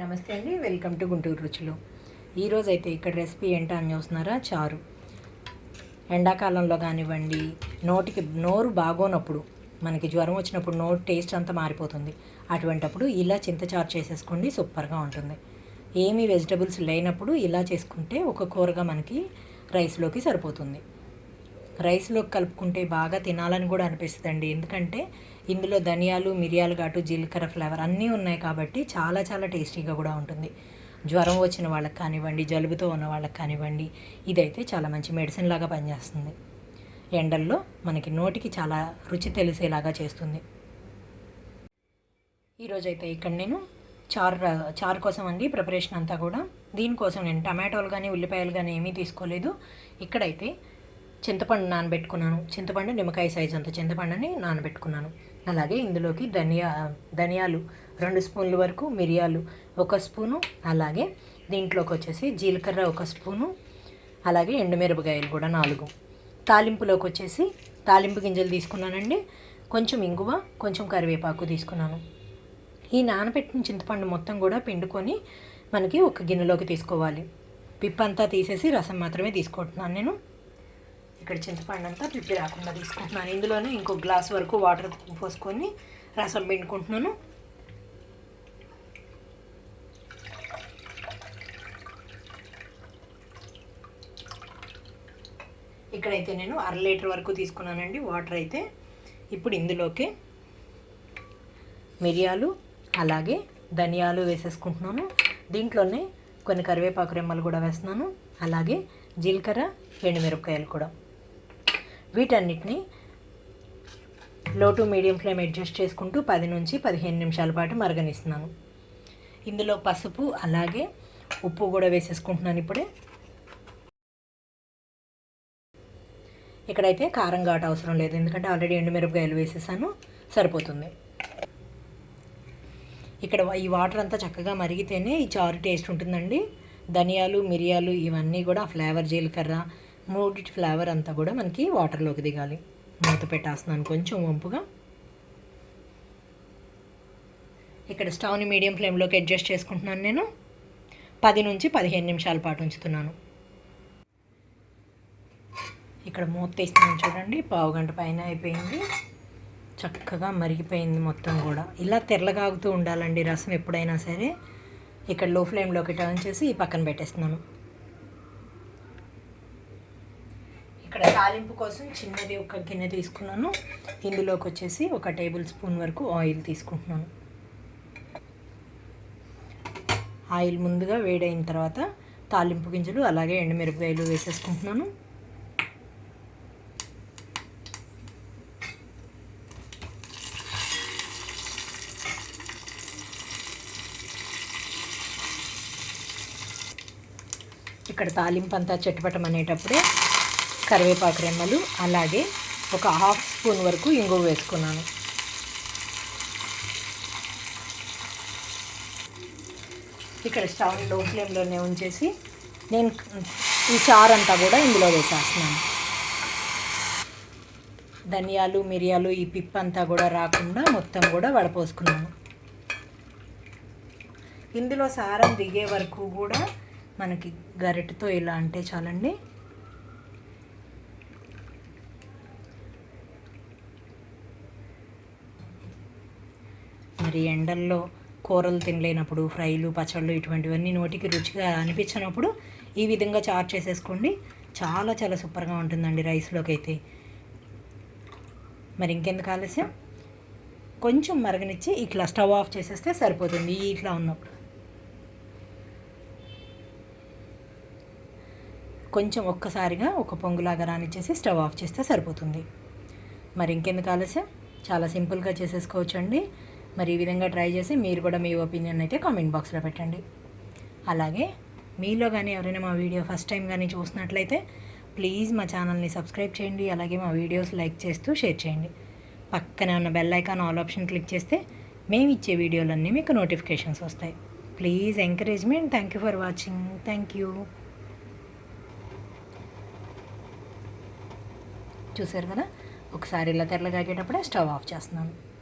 నమస్తే అండి welcome to Guntur రుచులు. ఈరోజు అయితే ఇక్కడ రెసిపీ ఏంటో అని చూస్తున్నారా? చారు. ఎండాకాలంలో కానివ్వండి నోటికి నోరు బాగోనప్పుడు మనకి జ్వరం వచ్చినప్పుడు నోరు టేస్ట్ అంతా మారిపోతుంది. అటువంటప్పుడు ఇలా చింతచారు చేసేసుకోండి సూపర్గా ఉంటుంది. ఏమీ వెజిటబుల్స్ లేనప్పుడు ఇలా చేసుకుంటే ఒక కూరగా మనకి రైస్లోకి సరిపోతుంది. రైస్లోకి కలుపుకుంటే బాగా తినాలని కూడా అనిపిస్తుందండి. ఎందుకంటే ఇందులో ధనియాలు మిరియాలు ఘాటు జీలకర్ర ఫ్లేవర్ అన్నీ ఉన్నాయి కాబట్టి చాలా చాలా టేస్టీగా కూడా ఉంటుంది. జ్వరం వచ్చిన వాళ్ళకి కానివ్వండి జలుబుతో ఉన్న వాళ్ళకి కానివ్వండి ఇదైతే చాలా మంచి మెడిసిన్ లాగా పనిచేస్తుంది. ఎండల్లో మనకి నోటికి చాలా రుచి తెలిసేలాగా చేస్తుంది. ఈరోజైతే ఇక్కడ నేను చారు చారు కోసం అండి ప్రిపరేషన్ అంతా కూడా. దీనికోసం నేను టమాటోలు కానీ ఉల్లిపాయలు కానీ ఏమీ తీసుకోలేదు. ఇక్కడైతే చింతపండు నానబెట్టుకున్నాను. చింతపండు నిమ్మకాయ సైజ్ అంత చింతపండుని నానబెట్టుకున్నాను. అలాగే ఇందులోకి ధనియా ధనియాలు రెండు స్పూన్ల వరకు మిరియాలు ఒక స్పూను అలాగే దీంట్లోకి వచ్చేసి జీలకర్ర ఒక స్పూను అలాగే ఎండుమిరపకాయలు కూడా నాలుగు. తాలింపులోకి వచ్చేసి తాలింపు గింజలు తీసుకున్నానండి. కొంచెం ఇంగువ కొంచెం కరివేపాకు తీసుకున్నాను. ఈ నానబెట్టిన చింతపండు మొత్తం కూడా పిండుకొని మనకి ఒక గిన్నెలోకి తీసుకోవాలి. పిప్పంతా తీసేసి రసం మాత్రమే తీసుకుంటున్నాను నేను. ఇక్కడ చింతపండు అంతా పిప్పి రాకుండా తీసుకుంటున్నాను. ఇందులోనే ఇంకో గ్లాస్ వరకు వాటర్ పోసుకొని రసం పిండుకుంటున్నాను. ఇక్కడైతే నేను అర లీటర్ వరకు తీసుకున్నానండి వాటర్ అయితే. ఇప్పుడు ఇందులోకి మిరియాలు అలాగే ధనియాలు వేసేసుకుంటున్నాను. దీంట్లోనే కొన్ని కరివేపాకు రెమ్మలు కూడా వేస్తున్నాను. అలాగే జీలకర్ర ఎండుమిరపకాయలు కూడా. వీటన్నిటిని లో టు మీడియం ఫ్లేమ్ అడ్జస్ట్ చేసుకుంటూ పది నుంచి పదిహేను నిమిషాల పాటు మరగనిస్తున్నాను. ఇందులో పసుపు అలాగే ఉప్పు కూడా వేసేసుకుంటున్నాను ఇప్పుడే. ఇక్కడైతే కారం ఘాటు అవసరం లేదు ఎందుకంటే ఆల్రెడీ ఎండుమిరపకాయలు వేసేసాను సరిపోతుంది. ఇక్కడ ఈ వాటర్ అంతా చక్కగా మరిగితేనే ఈ చారు టేస్ట్ ఉంటుందండి. ధనియాలు మిరియాలు ఇవన్నీ కూడా ఫ్లేవర్ జీలకర్ర మూడిటి ఫ్లేవర్ అంతా కూడా మనకి వాటర్లోకి దిగాలి. మూత పెట్టేస్తున్నాను కొంచెం వంపుగా. ఇక్కడ స్టవ్ని మీడియం ఫ్లేమ్లోకి అడ్జస్ట్ చేసుకుంటున్నాను నేను. పది నుంచి పదిహేను నిమిషాల పాటు ఉంచుతున్నాను. ఇక్కడ మూత తీస్తున్నాను చూడండి పావు గంట పైన అయిపోయింది. చక్కగా మరిగిపోయింది మొత్తం కూడా. ఇలా తెల్లగాగుతూ ఉండాలండి రసం ఎప్పుడైనా సరే. ఇక్కడ లో ఫ్లేమ్లోకి టర్న్ చేసి ఈ పక్కన పెట్టేస్తున్నాను. ఇక్కడ తాలింపు కోసం చిన్నది ఒక గిన్నె తీసుకున్నాను. ఇందులోకి వచ్చేసి ఒక టేబుల్ స్పూన్ వరకు ఆయిల్ తీసుకుంటున్నాను. ఆయిల్ ముందుగా వేడైన తర్వాత తాలింపు గింజలు అలాగే ఎండుమిరపకాయలు వేసేసుకుంటున్నాను. ఇక్కడ తాలింపు అంతా చెట్టుపట్టమనేటప్పుడే కరివేపాకు రెమ్మలు అలాగే ఒక హాఫ్ స్పూన్ వరకు ఇంగువ వేసుకున్నాను. ఇక్కడ స్టవ్లో ఫ్లేమ్లోనే ఉంచేసి నేను ఈ చారు అంతా కూడా ఇందులో వేసేస్తున్నాను. ధనియాలు మిరియాలు ఈ పిప్ అంతా కూడా రాకుండా మొత్తం కూడా వడపోసుకున్నాను. ఇందులో సారం దిగే వరకు కూడా మనకి గరిటతో ఇలా అంటే చాలండి మరి ఎండల్లో కూరలు తినలేనప్పుడు ఫ్రైలు పచ్చళ్ళు ఇటువంటివన్నీ నోటికి రుచిగా అనిపించినప్పుడు ఈ విధంగా చారు చేసేసుకోండి. చాలా చాలా సూపర్గా ఉంటుందండి రైస్లోకి అయితే. మరి ఇంకెందుకు ఆలస్యం? కొంచెం మరగనిచ్చి ఇట్లా స్టవ్ ఆఫ్ చేసేస్తే సరిపోతుంది ఇట్లా ఉన్నప్పుడు. కొంచెం ఒక్కసారిగా ఒక పొంగులాగా రానిచ్చేసి స్టవ్ ఆఫ్ చేస్తే సరిపోతుంది. మరి ఇంకెందుకు ఆలస్యం? చాలా సింపుల్గా చేసేసుకోవచ్చండి. మరి ఈ విధంగా ట్రై చేసి మీరు కూడా మీ ఒపీనియన్ అయితే కామెంట్ బాక్స్లో పెట్టండి. అలాగే మీలో కానీ ఎవరైనా మా వీడియో ఫస్ట్ టైం కానీ చూసినట్లయితే ప్లీజ్ మా ఛానల్ని సబ్స్క్రైబ్ చేయండి అలాగే మా వీడియోస్ లైక్ చేస్తూ షేర్ చేయండి. పక్కనే ఉన్న bell icon all option click చేస్తే మేము ఇచ్చే వీడియోలన్నీ మీకు నోటిఫికేషన్స్ వస్తాయి. Please encouragement thank you for watching. Thank you. చూసారు కదా? ఒకసారి ఇలా తెరలు కాగేటప్పుడే స్టవ్ ఆఫ్ చేస్తున్నాను.